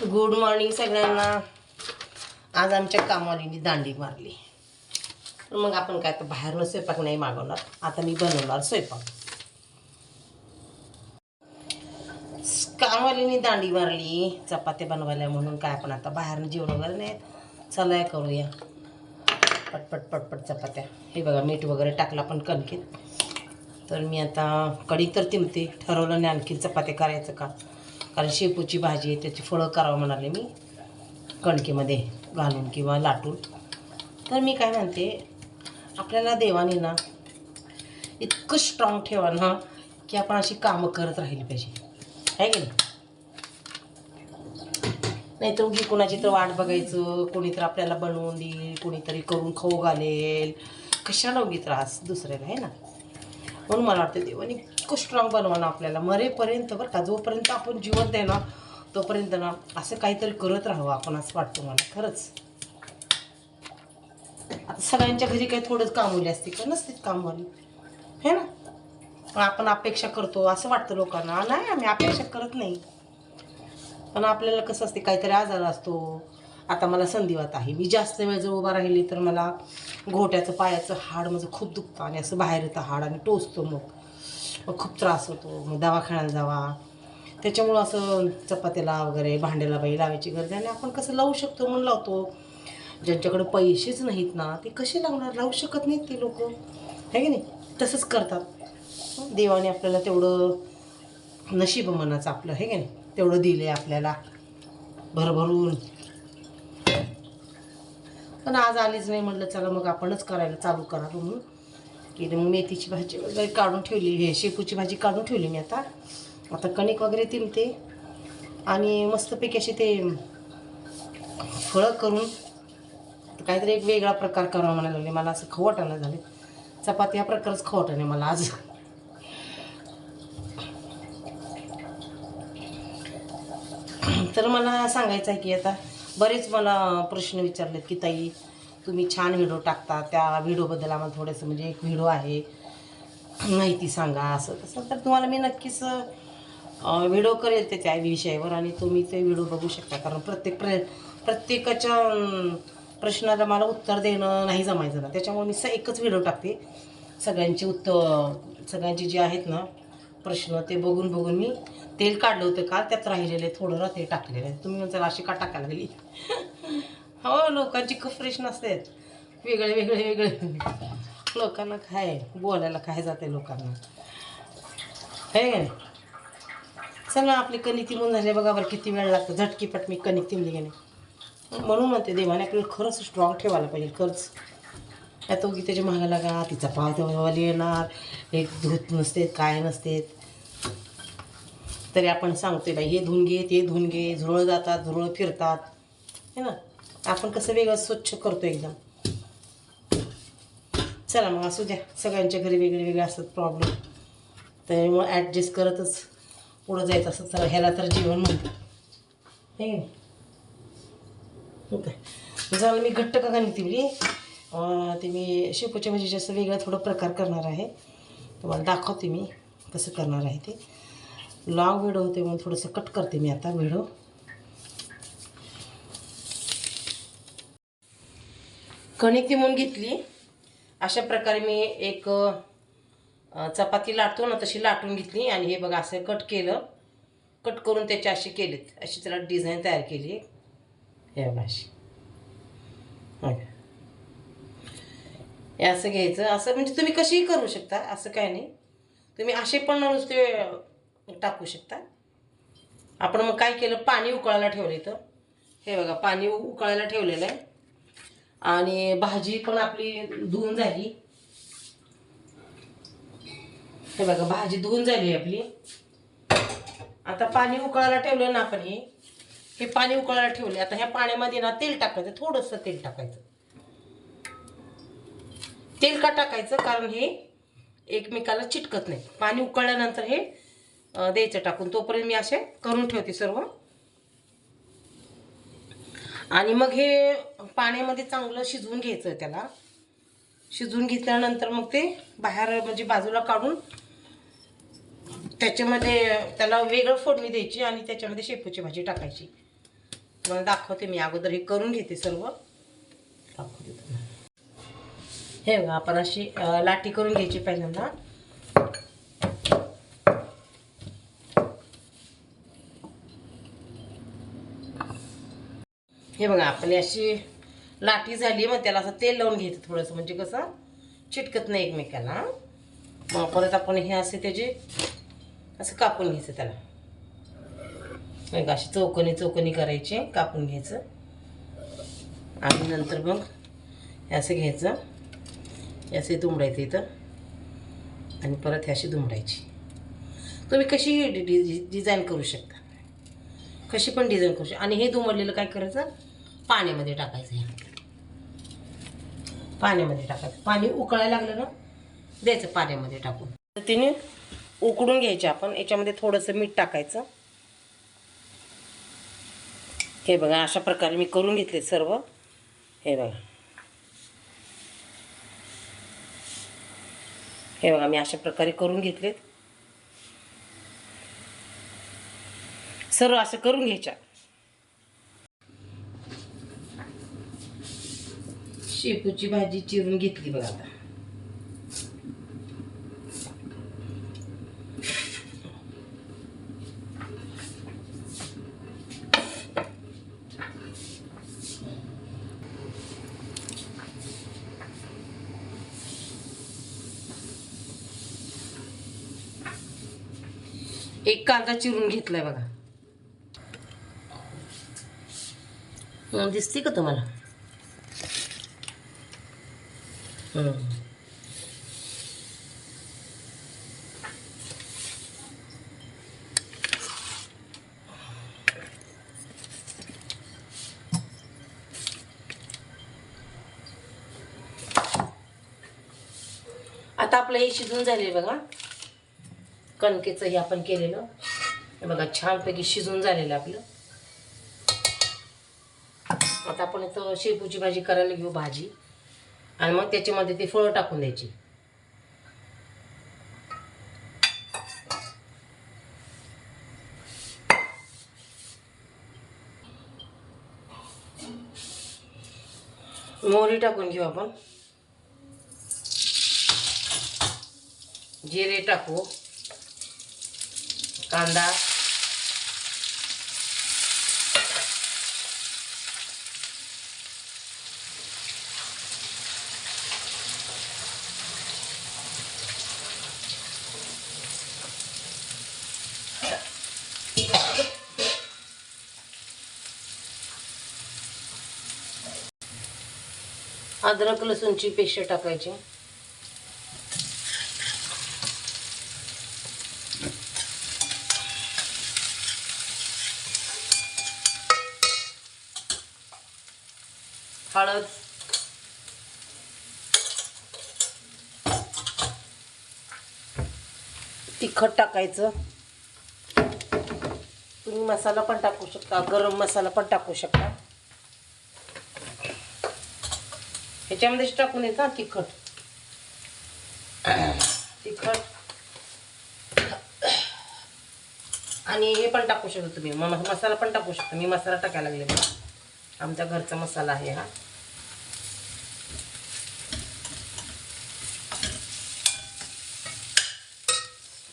Good morning सगळ्यांना. आज आमच्या कामवालीने दांडी मारली. तर मग आपण काय तर बाहेरनं स्वयंपाक नाही मागवणार. आता मी बनवणार स्वयंपाक. कामवालीने दांडी मारली. चपात्या बनवायला म्हणून काय आपण आता बाहेरनं जेवण वगैरे नाही. चला करूया. पटपट पटपट चपात्या. हे बघा मीठ वगैरे टाकला पण कणकीत. तर मी आता कढी तर तिमते ठरवलं नाही आणखी चपात्या करायचं का. कारण शेपूची भाजी आहे त्याची फळं करावं म्हणाले मी. कणकेमध्ये घालून किंवा लाटून. तर मी काय म्हणते आपल्याला देवाने ना इतकं स्ट्रॉंग ठेवा ना की आपण अशी कामं करत राहिली पाहिजे. आहे की नाही? नाही तर उगी कोणाची तर वाट बघायचं कोणी तर आपल्याला बनवून देईल कोणीतरी करून खाऊ घालेल. कशाला उगी त्रास दुसऱ्याला आहे ना? म्हणून मला वाटतं देवाने इतकं स्ट्रॉंग बनवणं आपल्याला. मरेपर्यंत बरं का जोपर्यंत आपण जिवंत आहे ना तोपर्यंत ना असं काहीतरी करत राहावं आपण असं वाटतो मला. खरंच. आता सगळ्यांच्या घरी काही थोडंच कामवली असते का? नसते कामवाली है ना? पण आपण अपेक्षा करतो असं वाटतं लोकांना. नाही आम्ही अपेक्षा करत नाही. पण आपल्याला कसं असते काहीतरी आजार असतो. आता मला संधिवात आहे. मी जास्त वेळ जर उभा राहिली तर मला घोट्याचं पायाचं हाड माझं खूप दुखतं आणि असं बाहेर येतं हाड आणि टोचतो मग. मग खूप त्रास होतो. मग दवाखान्याला जावा. त्याच्यामुळं असं चपात्याला वगैरे भांड्याला बाई लावायची गरज आहे आणि आपण कसं लावू शकतो म्हणून लावतो. ज्यांच्याकडे पैसेच नाहीत ना ते कसे लावणार? लावू शकत नाहीत ते लोक. आहे की नाही? तसंच करतात. देवाने आपल्याला तेवढं नशीब मनाचं आपलं आहे की नाही? तेवढं दिलं आहे आपल्याला. भरभरून. पण आज आलीच नाही म्हटलं चला मग आपणच करायला चालू करा म्हणून की मग मेथीची भाजी वगैरे काढून ठेवली हे शेपूची भाजी काढून ठेवली मी आता. आता कणिक वगैरे तिमते आणि मस्तपैकी असे ते फळं करून काहीतरी एक वेगळा प्रकार करावा म्हणायला लागले. मला असं खवटानं झाले. चपाती हा प्रकारच खवटाने मला आज. तर मला सांगायचं आहे की आता बरेच मला प्रश्न विचारलेत की ताई तुम्ही छान व्हिडिओ टाकता त्या व्हिडिओबद्दल आम्हाला थोडंसं म्हणजे एक व्हिडिओ आहे. माहिती सांगा असं तसं. तर तुम्हाला मी नक्कीच व्हिडिओ करेल ते त्या विषयावर आणि तुम्ही ते व्हिडिओ बघू शकता. कारण प्रत्येक प्र प्रत्येकाच्या प्रश्नाला मला उत्तर देणं नाही जमायचं ना. त्याच्यामुळे मी स एकच व्हिडिओ टाकते. सगळ्यांची उत्तर सगळ्यांची जे आहेत ना प्रश्न ते बघून बघून मी तेल काढलं होतं का त्यात राहिलेले थोडं ते टाकलेलं आहे. तुम्ही म्हणजे अशी का टाकायला गेली हो लोकांची खूप नसते. वेगळे वेगळे वेगळे. लोकांना काय बोलायला काय जाते लोकांना. हे का चला आपली कणिक तिमून झाली. बघा बरं किती वेळ लागतो. झटकीपट मी कणिक तिमली गेली म्हणून म्हणते देवाने आपल्याला खरंच स्ट्रॉंग ठेवायला पाहिजे खरंच. आता उगी त्याच्या मागा लागा. तिचा पाव तेव्हावाली येणार. एक धूत नसते काय नसते. तरी आपण सांगतोय बाई हे धुवून घे ते धुवून घे. झुरळ जातात झुरळ फिरतात. है ना? आपण कसं वेगळं स्वच्छ करतो एकदम. चला मग असू द्या. सगळ्यांच्या घरी वेगळे वेगळे असतात प्रॉब्लेम तर मग ॲडजस्ट करतच पुढं जायचं असं चला ह्याला तर जीवन म्हणतो हे हो काय झालं मी घट्ट का गाणी तिवली ते मी शेपूच्या भाजीचे असं वेगळा थोडं प्रकार करणार आहे. तुम्हाला दाखवते मी कसं करणार आहे ते. लॉंग व्हिडिओ होते म्हणून थोडंसं कट करते मी आता व्हिडिओ कणिक तिमून घेतली. अशा प्रकारे मी एक चपाती लाटतो ना तशी लाटून घेतली. आणि हे बघा असं कट केलं. कट करून त्याचे असे केलेत. अशी त्याला डिझाईन तयार केली. हे बघा अशी. हे असं घ्यायचं. असं म्हणजे तुम्ही कशीही करू शकता. असं काय नाही. तुम्ही असे पण नुसते टाकू शकता. आपण मग काय केलं? पाणी उकळायला ठेवलं इथं. हे बघा पाणी उकळायला ठेवलेलं आहे. आणि भाजी पण आपली धुवून झाली. हे बघा भाजी धुवून झाली आपली. आता पाणी उकळायला ठेवलं ना आपण हे हे पाणी उकळायला ठेवले. आता ह्या पाण्यामध्ये ना तेल टाकायचं थोडंसं तेल टाकायचं. तेल का टाकायचं? कारण हे एकमेकाला चिटकत नाही. पाणी उकळल्यानंतर हे द्यायचं टाकून. तोपर्यंत मी असे करून ठेवते सर्व. आणि मग हे पाण्यामध्ये चांगलं शिजवून घ्यायचं त्याला. शिजवून घेतल्यानंतर मग ते बाहेर म्हणजे बाजूला काढून त्याच्यामध्ये त्याला वेगळं फोडणी द्यायची आणि त्याच्यामध्ये शेपूची भाजी टाकायची. मला दाखवते मी अगोदर हे करून घेते सर्व. दाखवते हे आपण अशी लाठी लाटी करून घ्यायची पहिल्यांदा. हे बघा आपण अशी लाटी झाली मग त्याला असं तेल लावून घ्यायचं थोडंसं म्हणजे कसं चिटकत नाही एकमेकाला. मग परत आपण हे असे त्याचे असं कापून घ्यायचं त्याला. नाही अशी चौकोनी चौकोनी करायची कापून घ्यायचं. आणि नंतर मग हे असं घ्यायचं. हे असे दुमडायचं इथं. आणि परत हे अशी दुमडायची. तुम्ही कशी डि- डिझाईन करू शकता? कशी पण डिझाईन करू शकता. आणि हे दुमडलेलं काय करायचं? पाण्यामध्ये टाकायचं हे. पाण्यामध्ये टाकायचं. पाणी उकळायला लागलं ना द्यायचं पाण्यामध्ये टाकून. तर तिने उकडून घ्यायचे आपण. याच्यामध्ये थोडंसं मीठ टाकायचं. हे बघा अशा प्रकारे मी करून घेतले सर्व. हे बघा. हे बघा मी अशा प्रकारे करून घेतलेत. सर्व असं करून घ्यायच्या. शेपूची भाजी चिरून घेतली बघा आता. एक कांदा चिरून घेतलाय बघा. दिसते का तुम्हाला हं. आता आपलं हे शिजून झाले बघा. कणकेचं हे आपण केलेलं. हे बघा छानपैकी शिजून झालेलं आपलं. आता आपण इथं शेपूची भाजी करायला घेऊ भाजी. आणि मग त्याच्यामध्ये ती फळं टाकून द्यायची. मोहरी टाकून घेऊ आपण. जिरे टाकू. कांदा. अद्रक लसूणची पेस्ट टाकायची. हळद. तिखट टाकायचं. तुम्ही मसाला पण टाकू शकता गरम मसाला पण टाकू शकता. ह्याच्यामध्येच टाकून येतं हा तिखट. तिखट. आणि हे पण टाकू शकता तुम्ही. म- मसाला पण टाकू शकता. मी मसाला टाकायला लागले बघा. आमचा घरचा मसाला आहे हा.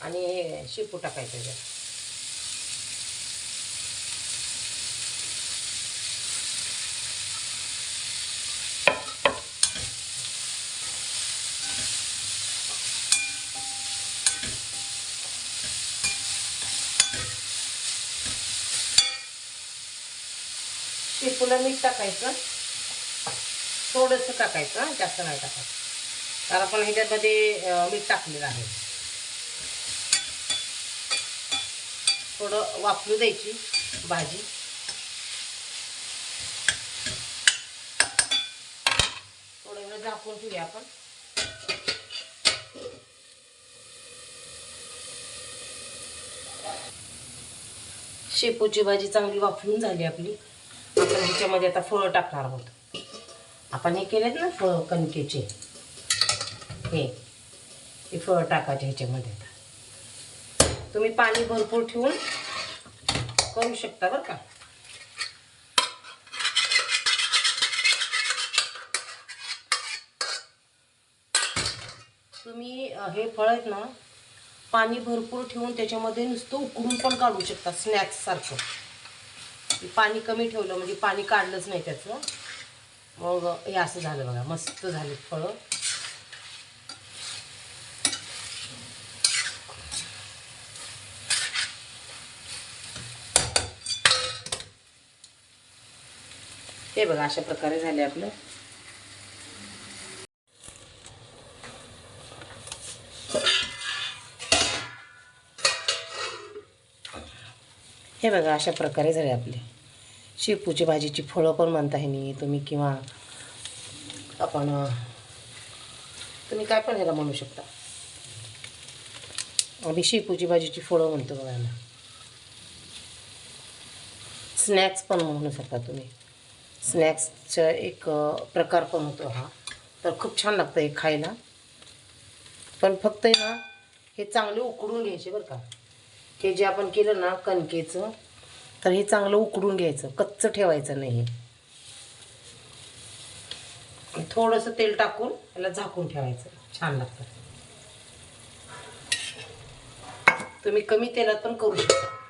आणि हे शेपू टाकायचं फुलं मीठ टाकायचं. थोडंसं टाकायचं जास्त नाही टाकायचं. कारण आपण ह्याच्यामध्ये मीठ टाकलेलं आहे. थोडं वापरू द्यायची भाजी. थोडं वेळ झाकून ठेवूया आपण. शेपूची भाजी चांगली वाफळून झाली आपली. आपण ह्याच्यामध्ये आता फळं टाकणार आहोत. आपण हे केलेत ना फळ कणकेचे. हे फळ फळं टाकायचे ह्याच्यामध्ये आता. तुम्ही पाणी भरपूर ठेवून करू शकता बरं का. तुम्ही हे फळ आहेत ना पाणी भरपूर ठेवून त्याच्यामध्ये नुसतं उकळून पण काढू शकता स्नॅक्ससारखं पाणी कमी ठेवलं म्हणजे पाणी काढलंच नाही त्याचं. मग हे असं झालं बघा मस्त झाले फळं. हे बघा अशा प्रकारे झाले आपलं. हे बघा अशा प्रकारे झाले आपले. शेपूची भाजीची फळं पण म्हणता हे नाही तुम्ही किंवा आपण तुम्ही काय पण ह्याला म्हणू शकता. आम्ही शेपूची भाजीची फळं म्हणतो बघा ना स्नॅक्स पण म्हणू शकता तुम्ही. स्नॅक्सचा एक प्रकार पण होतो हा. तर खूप छान लागतं हे खायला. पण फक्त ना हे चांगले उकडून घ्यायचे बरं का. हे जे आपण केलं ना कणकेचं तर हे चांगलं उकडून घ्यायचं. कच्चं ठेवायचं नाही थोडंसं तेल टाकून याला झाकून ठेवायचं. छान लागतं. तुम्ही कमी तेलात पण करू शकता.